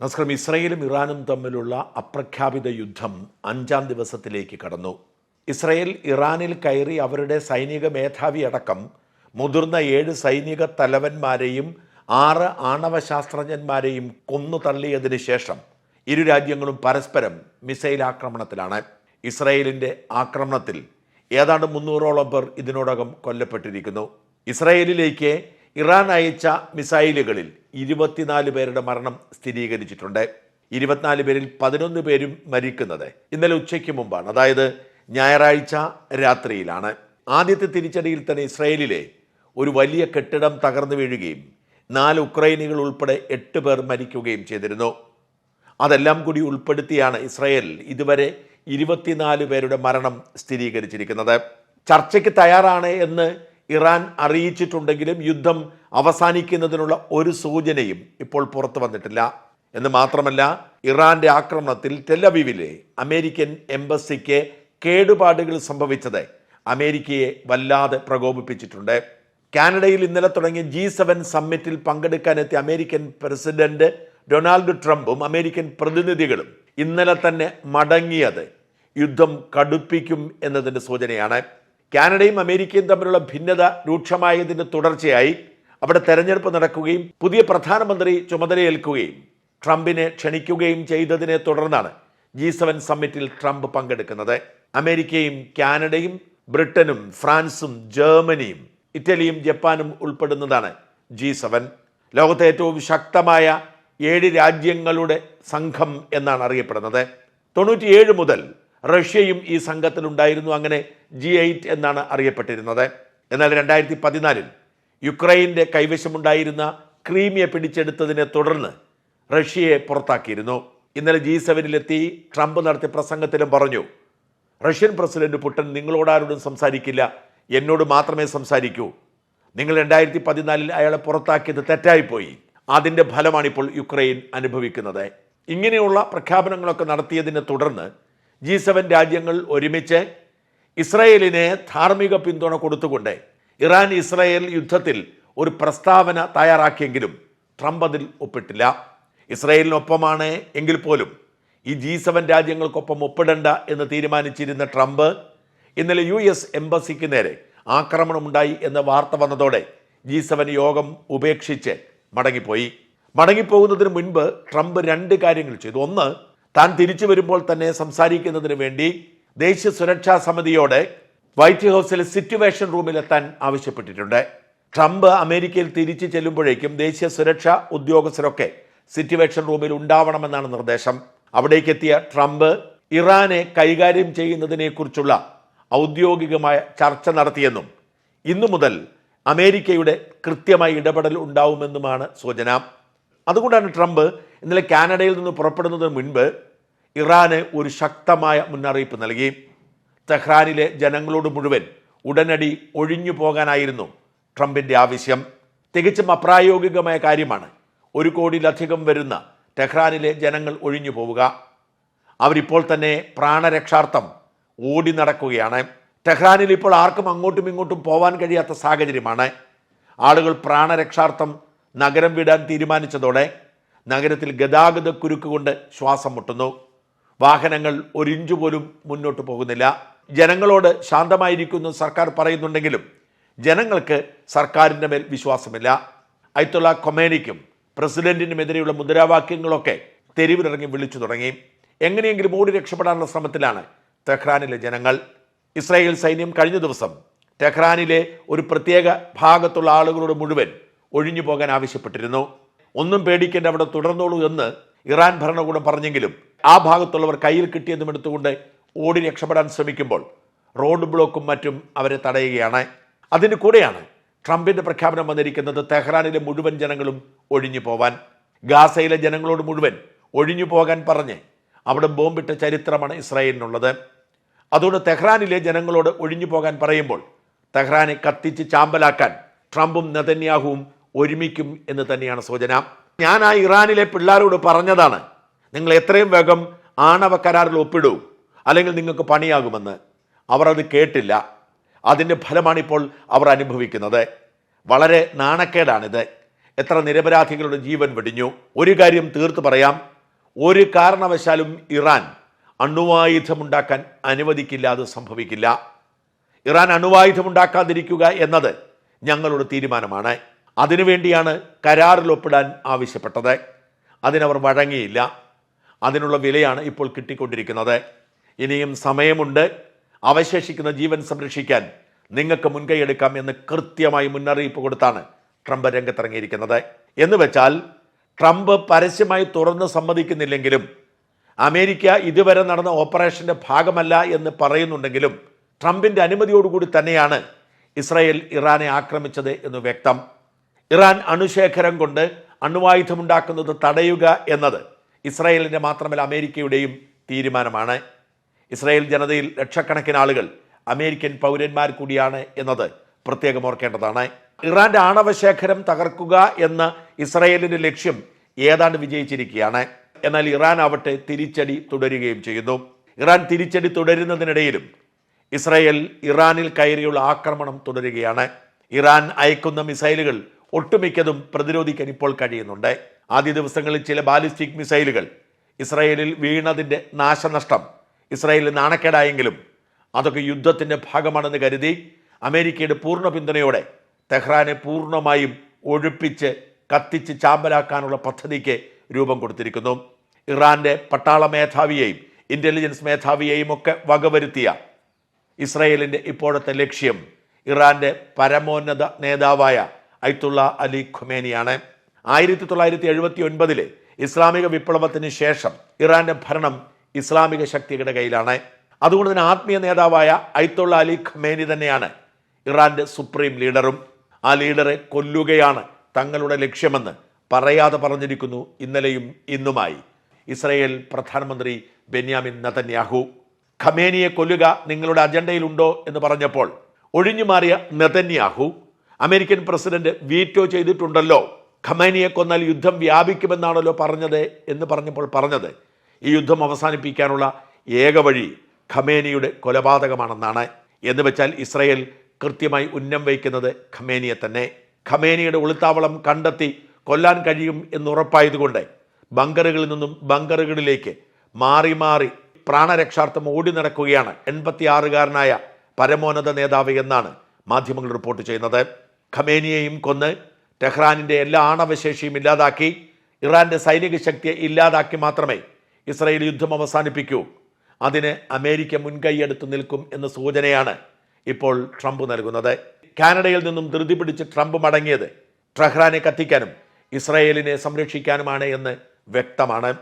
നമസ്കാരം ഇസ്രയേലും ഇറാനും തമ്മിലുള്ള അപ്രഖ്യാപിത യുദ്ധം അഞ്ചാം ദിവസത്തിലേക്ക് കടന്നു. ഇസ്രയേൽ ഇറാനിൽ കയറി അവരുടെ സൈനിക മേധാവി അടക്കം മുതിർന്ന ഏഴ് സൈനിക തലവന്മാരെയും ആറ് ആണവ ശാസ്ത്രജ്ഞന്മാരെയും കൊന്നു തള്ളിയതിന് ശേഷം ഇരു രാജ്യങ്ങളും പരസ്പരം മിസൈൽ ആക്രമണത്തിലാണ്. ഇസ്രയേലിന്റെ ആക്രമണത്തിൽ ഏതാണ്ട് മുന്നൂറോളം പേർ ഇതിനോടകം കൊല്ലപ്പെട്ടിരിക്കുന്നു. ഇസ്രായേലിലേക്ക് ഇറാൻ അയച്ച മിസൈലുകളിൽ ഇരുപത്തിനാല് പേരുടെ മരണം സ്ഥിരീകരിച്ചിട്ടുണ്ട്. ഇരുപത്തിനാല് പേരിൽ പതിനൊന്ന് പേരും മരിക്കുന്നത് ഇന്നലെ ഉച്ചയ്ക്ക് മുമ്പാണ്. അതായത് ഞായറാഴ്ച രാത്രിയിലാണ്. ആദ്യത്തെ തിരിച്ചടിയിൽ തന്നെ ഇസ്രയേലിലെ ഒരു വലിയ കെട്ടിടം തകർന്നു വീഴുകയും നാല് ഉക്രൈനികൾ ഉൾപ്പെടെ എട്ട് പേർ മരിക്കുകയും ചെയ്തിരുന്നു. അതെല്ലാം കൂടി ഉൾപ്പെടുത്തിയാണ് ഇസ്രയേൽ ഇതുവരെ ഇരുപത്തിനാല് പേരുടെ മരണം സ്ഥിരീകരിച്ചിരിക്കുന്നത്. ചർച്ചയ്ക്ക് തയ്യാറാണ് എന്ന് ഇറാൻ അറിയിച്ചിട്ടുണ്ടെങ്കിലും യുദ്ധം അവസാനിക്കുന്നതിനുള്ള ഒരു സൂചനയും ഇപ്പോൾ പുറത്തു വന്നിട്ടില്ല. എന്ന് മാത്രമല്ല ഇറാന്റെ ആക്രമണത്തിൽ ടെലവീവിലെ അമേരിക്കൻ എംബസിക്ക് കേടുപാടുകൾ സംഭവിച്ചത് അമേരിക്കയെ വല്ലാതെ പ്രകോപിപ്പിച്ചിട്ടുണ്ട്. കാനഡയിൽ ഇന്നലെ തുടങ്ങിയ ജി സെവൻ സമ്മിറ്റിൽ പങ്കെടുക്കാനെത്തിയ അമേരിക്കൻ പ്രസിഡന്റ് ഡൊണാൾഡ് ട്രംപും അമേരിക്കൻ പ്രതിനിധികളും ഇന്നലെ തന്നെ മടങ്ങിയത് യുദ്ധം കടുപ്പിക്കും എന്നതിന്റെ സൂചനയാണ്. കാനഡയും അമേരിക്കയും തമ്മിലുള്ള ഭിന്നത രൂക്ഷമായതിന്റെ തുടർച്ചയായി അവിടെ തെരഞ്ഞെടുപ്പ് നടക്കുകയും പുതിയ പ്രധാനമന്ത്രി ചുമതലയേൽക്കുകയും ട്രംപിനെ ക്ഷണിക്കുകയും ചെയ്തതിനെ തുടർന്നാണ് ജി സെവൻ സമ്മിറ്റിൽ ട്രംപ് പങ്കെടുക്കുന്നത്. അമേരിക്കയും കാനഡയും ബ്രിട്ടനും ഫ്രാൻസും ജർമ്മനിയും ഇറ്റലിയും ജപ്പാനും ഉൾപ്പെടുന്നതാണ് ജി സെവൻ. ലോകത്തെ ഏറ്റവും ശക്തമായ ഏഴ് രാജ്യങ്ങളുടെ സംഘം എന്നാണ് അറിയപ്പെടുന്നത്. തൊണ്ണൂറ്റിയേഴ് മുതൽ റഷ്യയും ഈ സംഘത്തിലുണ്ടായിരുന്നു അങ്ങനെ ജി എയ്റ്റ് എന്നാണ് അറിയപ്പെട്ടിരുന്നത്. എന്നാൽ രണ്ടായിരത്തി പതിനാലിൽ യുക്രൈന്റെ കൈവശമുണ്ടായിരുന്ന ക്രീമിയ പിടിച്ചെടുത്തതിനെ തുടർന്ന് റഷ്യയെ പുറത്താക്കിയിരുന്നു. ഇന്നലെ ജി സെവനിലെത്തി ട്രംപ് നടത്തിയ പ്രസംഗത്തിലും പറഞ്ഞു റഷ്യൻ പ്രസിഡന്റ് പുട്ടൻ നിങ്ങളോടാരോടും സംസാരിക്കില്ല എന്നോട് മാത്രമേ സംസാരിക്കൂ. നിങ്ങൾ രണ്ടായിരത്തി പതിനാലിൽ അയാളെ പുറത്താക്കിയത് തെറ്റായിപ്പോയി. അതിന്റെ ഫലമാണിപ്പോൾ യുക്രൈൻ അനുഭവിക്കുന്നത്. ഇങ്ങനെയുള്ള പ്രഖ്യാപനങ്ങളൊക്കെ നടത്തിയതിനെ തുടർന്ന് ജി സെവൻ രാജ്യങ്ങൾ ഒരുമിച്ച് ഇസ്രയേലിനെ ധാർമ്മിക പിന്തുണ കൊടുത്തുകൊണ്ട് ഇറാൻ ഇസ്രയേൽ യുദ്ധത്തിൽ ഒരു പ്രസ്താവന തയ്യാറാക്കിയെങ്കിലും ട്രംപ് അതിൽ ഒപ്പിട്ടില്ല. ഇസ്രയേലിനൊപ്പമാണ് എങ്കിൽ പോലും ഈ ജി സെവൻ രാജ്യങ്ങൾക്കൊപ്പം ഒപ്പിടണ്ട എന്ന് തീരുമാനിച്ചിരുന്ന ട്രംപ് ഇന്നലെ യു എസ് എംബസിക്ക് നേരെ ആക്രമണമുണ്ടായി എന്ന വാർത്ത വന്നതോടെ ജി സെവൻ യോഗം ഉപേക്ഷിച്ച് മടങ്ങിപ്പോയി. മടങ്ങിപ്പോകുന്നതിന് മുൻപ് ട്രംപ് രണ്ട് കാര്യങ്ങൾ ചെയ്തു. ഒന്ന് താൻ തിരിച്ചു വരുമ്പോൾ തന്നെ സംസാരിക്കുന്നതിന് വേണ്ടി ദേശീയ സുരക്ഷാ സമിതിയോട് വൈറ്റ് ഹൗസിലെ സിറ്റുവേഷൻ റൂമിലെത്താൻ ആവശ്യപ്പെട്ടിട്ടുണ്ട്. ട്രംപ് അമേരിക്കയിൽ തിരിച്ചു ചെല്ലുമ്പോഴേക്കും ദേശീയ സുരക്ഷാ ഉദ്യോഗസ്ഥരൊക്കെ സിറ്റുവേഷൻ റൂമിൽ ഉണ്ടാവണമെന്നാണ് നിർദ്ദേശം. അവിടേക്ക് എത്തിയ ട്രംപ് ഇറാനെ കൈകാര്യം ചെയ്യുന്നതിനെക്കുറിച്ചുള്ള ഔദ്യോഗികമായ ചർച്ച നടത്തിയെന്നും ഇന്നു മുതൽ അമേരിക്കയുടെ കൃത്യമായ ഇടപെടൽ ഉണ്ടാവുമെന്നുമാണ് സൂചന. അതുകൊണ്ടാണ് ട്രംപ് ഇന്നലെ കാനഡയിൽ നിന്ന് പുറപ്പെടുന്നതിന് മുൻപ് ഇറാന് ഒരു ശക്തമായ മുന്നറിയിപ്പ് നൽകി. തെഹ്റാനിലെ ജനങ്ങളോട് മുഴുവൻ ഉടനടി ഒഴിഞ്ഞു പോകാനായിരുന്നു ട്രംപിന്റെ ആവശ്യം. തികച്ചും അപ്രായോഗികമായ കാര്യമാണ്. ഒരു കോടിയിലധികം വരുന്ന ടെഹ്റാനിലെ ജനങ്ങൾ ഒഴിഞ്ഞു പോവുക. അവരിപ്പോൾ തന്നെ പ്രാണരക്ഷാർത്ഥം ഓടി നടക്കുകയാണ്. ടെഹ്റാനിൽ ഇപ്പോൾ ആർക്കും അങ്ങോട്ടും ഇങ്ങോട്ടും പോവാൻ കഴിയാത്ത സാഹചര്യമാണ്. ആളുകൾ പ്രാണരക്ഷാർത്ഥം നഗരം വിടാൻ തീരുമാനിച്ചതോടെ നഗരത്തിൽ ഗതാഗത കുരുക്കുകൊണ്ട് ശ്വാസം മുട്ടുന്നു. വാഹനങ്ങൾ ഒരിഞ്ചു പോലും മുന്നോട്ട് പോകുന്നില്ല. ജനങ്ങളോട് ശാന്തമായിരിക്കുന്നു സർക്കാർ പറയുന്നുണ്ടെങ്കിലും ജനങ്ങൾക്ക് സർക്കാരിന്റെ മേൽ വിശ്വാസമില്ല. അയത്തുള്ള കൊമേനിക്കും പ്രസിഡന്റിനുമെതിരെയുള്ള മുദ്രാവാക്യങ്ങളൊക്കെ തെരുവിലിറങ്ങി വിളിച്ചു തുടങ്ങി. എങ്ങനെയെങ്കിലും ഓടി രക്ഷപ്പെടാനുള്ള ശ്രമത്തിലാണ് തെഹ്റാനിലെ ജനങ്ങൾ. ഇസ്രായേൽ സൈന്യം കഴിഞ്ഞ ദിവസം ടെഹ്റാനിലെ ഒരു പ്രത്യേക ഭാഗത്തുള്ള ആളുകളോട് മുഴുവൻ ഒഴിഞ്ഞു പോകാൻ ആവശ്യപ്പെട്ടിരുന്നു. ഒന്നും പേടിക്കേണ്ട അവിടെ തുടർന്നോളൂ എന്ന് ഇറാൻ ഭരണകൂടം പറഞ്ഞെങ്കിലും ആ ഭാഗത്തുള്ളവർ കയ്യിൽ കിട്ടിയതും എടുത്തുകൊണ്ട് ഓടി രക്ഷപ്പെടാൻ ശ്രമിക്കുമ്പോൾ റോഡ് ബ്ലോക്കും മറ്റും അവരെ തടയുകയാണ്. അതിന് കൂടെയാണ് ട്രംപിന്റെ പ്രഖ്യാപനം വന്നിരിക്കുന്നത് തെഹ്റാനിലെ മുഴുവൻ ജനങ്ങളും ഒഴിഞ്ഞു പോവാൻ. ഗാസയിലെ ജനങ്ങളോട് മുഴുവൻ ഒഴിഞ്ഞു പോകാൻ പറഞ്ഞ് അവിടെ ബോംബിട്ട ചരിത്രമാണ് ഇസ്രായേലിനുള്ളത്. അതുകൊണ്ട് തെഹ്റാനിലെ ജനങ്ങളോട് ഒഴിഞ്ഞു പോകാൻ പറയുമ്പോൾ തെഹ്റാനെ കത്തിച്ച് ചാമ്പലാക്കാൻ ട്രംപും നെതന്യാഹുവും ഒരുമിക്കും എന്ന് തന്നെയാണ് സൂചന. ഞാൻ ആ ഇറാനിലെ പിള്ളേരോട് പറഞ്ഞതാണ് നിങ്ങൾ എത്രയും വേഗം ആണവ കരാറിൽ ഒപ്പിടൂ അല്ലെങ്കിൽ നിങ്ങൾക്ക് പണിയാകുമെന്ന്. അവർ അത് കേട്ടില്ല. അതിന്റെ ഫലമാണിപ്പോൾ അവർ അനുഭവിക്കുന്നത്. വളരെ നാണക്കേടാണിത്. എത്ര നിരപരാധികളുടെ ജീവൻ വെടിഞ്ഞു. ഒരു കാര്യം തീർത്തു പറയാം. ഒരു കാരണവശാലും ഇറാൻ അണുവായുധമുണ്ടാക്കാൻ അനുവദിക്കില്ല അത് സംഭവിക്കില്ല. ഇറാൻ അണുവായുധമുണ്ടാക്കാതിരിക്കുക എന്നത് ഞങ്ങളുടെ തീരുമാനമാണ്. അതിനുവേണ്ടിയാണ് കരാറിൽ ഒപ്പിടാൻ ആവശ്യപ്പെട്ടത്. അതിനവർ വഴങ്ങിയില്ല. അതിനുള്ള വിലയാണ് ഇപ്പോൾ കിട്ടിക്കൊണ്ടിരിക്കുന്നത്. ഇനിയും സമയമുണ്ട്. അവശേഷിക്കുന്ന ജീവൻ സംരക്ഷിക്കാൻ നിങ്ങൾക്ക് മുൻകൈയെടുക്കാം എന്ന് കൃത്യമായി മുന്നറിയിപ്പ് കൊടുത്താണ് ട്രംപ് രംഗത്തിറങ്ങിയിരിക്കുന്നത്. എന്ന് വെച്ചാൽ ട്രംപ് പരസ്യമായി തുറന്ന് സമ്മതിക്കുന്നില്ലെങ്കിലും അമേരിക്ക ഇതുവരെ നടന്ന ഓപ്പറേഷന്റെ ഭാഗമല്ല എന്ന് പറയുന്നുണ്ടെങ്കിലും ട്രംപിന്റെ അനുമതിയോടുകൂടി തന്നെയാണ് ഇസ്രായേൽ ഇറാനെ ആക്രമിച്ചത് എന്ന് വ്യക്തം. ഇറാൻ അണുശേഖരം കൊണ്ട് അണുവായുധമുണ്ടാക്കുന്നത് തടയുക എന്നത് ഇസ്രായേലിന്റെ മാത്രമല്ല അമേരിക്കയുടെയും തീരുമാനമാണ്. ഇസ്രായേൽ ജനതയിൽ ലക്ഷക്കണക്കിന് ആളുകൾ അമേരിക്കൻ പൗരന്മാർ കൂടിയാണ് എന്നത് പ്രത്യേകം ഓർക്കേണ്ടതാണ്. ഇറാന്റെ ആണവശേഖരം തകർക്കുക എന്ന ഇസ്രായേലിന്റെ ലക്ഷ്യം ഏതാണ്ട് വിജയിച്ചിരിക്കുകയാണ്. എന്നാൽ ഇറാൻ ആവട്ടെ തിരിച്ചടി തുടരുകയും ചെയ്യുന്നു. ഇറാൻ തിരിച്ചടി തുടരുന്നതിനിടയിലും ഇസ്രായേൽ ഇറാനിൽ കയറിയുള്ള ആക്രമണം തുടരുകയാണ്. ഇറാൻ അയക്കുന്ന മിസൈലുകൾ ഒട്ടുമിക്കതും പ്രതിരോധിക്കാൻ ഇപ്പോൾ കഴിയുന്നുണ്ട്. ആദ്യ ദിവസങ്ങളിൽ ചില ബാലിസ്റ്റിക് മിസൈലുകൾ ഇസ്രായേലിൽ വീണതിന്റെ നാശനഷ്ടം ഇസ്രായേലിൽ നാണക്കേടായെങ്കിലും അതൊക്കെ യുദ്ധത്തിന്റെ ഭാഗമാണെന്ന് കരുതി അമേരിക്കയുടെ പൂർണ പിന്തുണയോടെ തെഹ്റാനെ പൂർണമായും ഒഴിപ്പിച്ച് കത്തിച്ച് ചാമ്പലാക്കാനുള്ള പദ്ധതിക്ക് രൂപം കൊടുത്തിരിക്കുന്നു. ഇറാന്റെ പട്ടാള മേധാവിയെയും ഇന്റലിജൻസ് മേധാവിയെയും ഒക്കെ വകവരുത്തിയ ഇസ്രായേലിന്റെ ഇപ്പോഴത്തെ ലക്ഷ്യം ഇറാന്റെ പരമോന്നത നേതാവായ ഐത്തുള്ള അലി ഖുമേനിയാണ്. ആയിരത്തി തൊള്ളായിരത്തി എഴുപത്തി ഒൻപതിലെ ഇസ്ലാമിക വിപ്ലവത്തിന് ശേഷം ഇറാന്റെ ഭരണം ഇസ്ലാമിക ശക്തികളുടെ കയ്യിലാണ്. അതുകൊണ്ട് തന്നെ ആത്മീയ നേതാവായ ഐത്തുള്ള അലി ഖമേനി തന്നെയാണ് ഇറാന്റെ സുപ്രീം ലീഡറും. ആ ലീഡറെ കൊല്ലുകയാണ് തങ്ങളുടെ ലക്ഷ്യമെന്ന് പറയാതെ പറഞ്ഞിരിക്കുന്നു ഇന്നലെയും ഇന്നുമായി. ഇസ്രയേൽ പ്രധാനമന്ത്രി ബെന്യാമിൻ നതന്യാഹു ഖമേനിയെ കൊല്ലുക നിങ്ങളുടെ അജണ്ടയിലുണ്ടോ എന്ന് പറഞ്ഞപ്പോൾ ഒഴിഞ്ഞു മാറിയ നെതന്യാഹു അമേരിക്കൻ പ്രസിഡന്റ് വീറ്റോ ചെയ്തിട്ടുണ്ടല്ലോ. ഖമേനിയെ കൊന്നാൽ യുദ്ധം വ്യാപിക്കുമെന്നാണല്ലോ പറഞ്ഞത് എന്ന് പറഞ്ഞപ്പോൾ പറഞ്ഞത്. ഈ യുദ്ധം അവസാനിപ്പിക്കാനുള്ള ഏക വഴി ഖമേനിയുടെ കൊലപാതകമാണെന്നാണ്. എന്ന് വെച്ചാൽ ഇസ്രയേൽ കൃത്യമായി ഉന്നം വയ്ക്കുന്നത് ഖമേനിയെ തന്നെ. ഖമേനിയുടെ ഒളിത്താവളം കണ്ടെത്തി കൊല്ലാൻ കഴിയും എന്നുറപ്പായതുകൊണ്ട് ബങ്കറുകളിൽ നിന്നും ബങ്കറുകളിലേക്ക് മാറി മാറി പ്രാണരക്ഷാർത്ഥം ഓടി നടക്കുകയാണ് എൺപത്തിയാറുകാരനായ പരമോന്നത നേതാവ് എന്നാണ് മാധ്യമങ്ങൾ റിപ്പോർട്ട് ചെയ്യുന്നത്. ഖമേനിയെയും കൊന്ന് ടെഹ്റാനിന്റെ എല്ലാ ആണവശേഷിയും ഇല്ലാതാക്കി ഇറാന്റെ സൈനിക ശക്തിയെ ഇല്ലാതാക്കി മാത്രമേ ഇസ്രയേൽ യുദ്ധം അവസാനിപ്പിക്കൂ. അതിന് അമേരിക്ക മുൻകൈയെടുത്ത് നിൽക്കും എന്ന സൂചനയാണ് ഇപ്പോൾ ട്രംപ് നൽകുന്നത്. കാനഡയിൽ നിന്നും ധൃതി പിടിച്ച് ട്രംപ് മടങ്ങിയത് ടെഹ്റാനെ കത്തിക്കാനും ഇസ്രയേലിനെ സംരക്ഷിക്കാനുമാണ് എന്ന് വ്യക്തമാണ്.